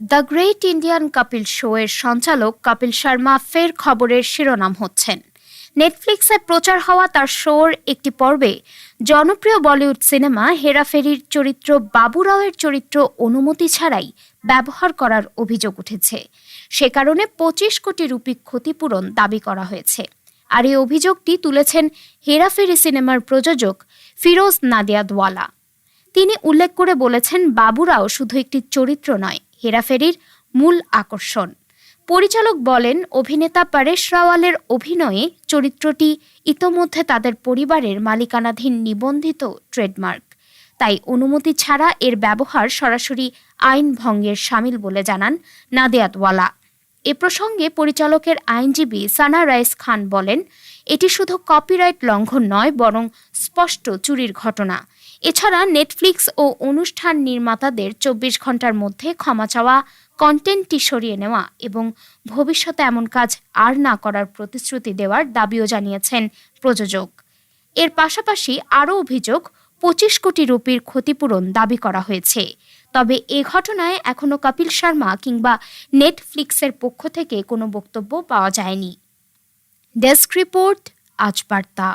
The great Indian Kapil show এর সঞ্চালক কপিল শর্মা ফের খবরের শিরোনাম হচ্ছেন। নেটফ্লিক্সে প্রচার হওয়া তার শোর একটি পর্বে জনপ্রিয় বলিউড সিনেমা হেরাফেরির চরিত্র বাবুরাওয়ের চরিত্র অনুমতি ছাড়াই ব্যবহার করার অভিযোগ উঠেছে। সে কারণে পঁচিশ কোটি রুপি ক্ষতিপূরণ দাবি করা হয়েছে। আর এই অভিযোগটি তুলেছেন হেরাফেরি সিনেমার প্রযোজক ফিরোজ নাদিয়াদওয়ালা। তিনি উল্লেখ করে বলেছেন বাবুরাও শুধু একটি চরিত্র নয় হেরাফেরির মূল আকর্ষণ। পরিচালক বলেন, অভিনেতা পরেশ রাওয়ালের অভিনয়ে চরিত্রটি ইতোমধ্যে তাদের পরিবারের মালিকানাধীন নিবন্ধিত ট্রেডমার্ক। তাই অনুমতি ছাড়া এর ব্যবহার সরাসরি আইন ভঙ্গের সামিল বলে জানান নাদিয়াতওয়ালা। এ প্রসঙ্গে পরিচালকের আইনজীবী সানা রাইস খান বলেন, এটি শুধু কপিরাইট লঙ্ঘন নয়, বরং স্পষ্ট চুরির ঘটনা। এছাড়া নেটফ্লিক্স ও অনুষ্ঠান নির্মাতাদের চব্বিশ ঘণ্টার মধ্যে ক্ষমা চাওয়া কন্টেন্টটি সরিয়ে নেওয়া এবং ভবিষ্যতে এমন কাজ আর না করার প্রতিশ্রুতি দেওয়ার দাবিও জানিয়েছেন প্রযোজক। এর পাশাপাশি আরও অভিযোগ, পঁচিশ কোটি রুপির ক্ষতিপূরণ দাবি করা হয়েছে। তবে এ ঘটনায় এখনও কপিল শর্মা কিংবা নেটফ্লিক্সের পক্ষ থেকে কোনো বক্তব্য পাওয়া যায়নি। ডেস্ক রিপোর্ট, আজ বার্তা।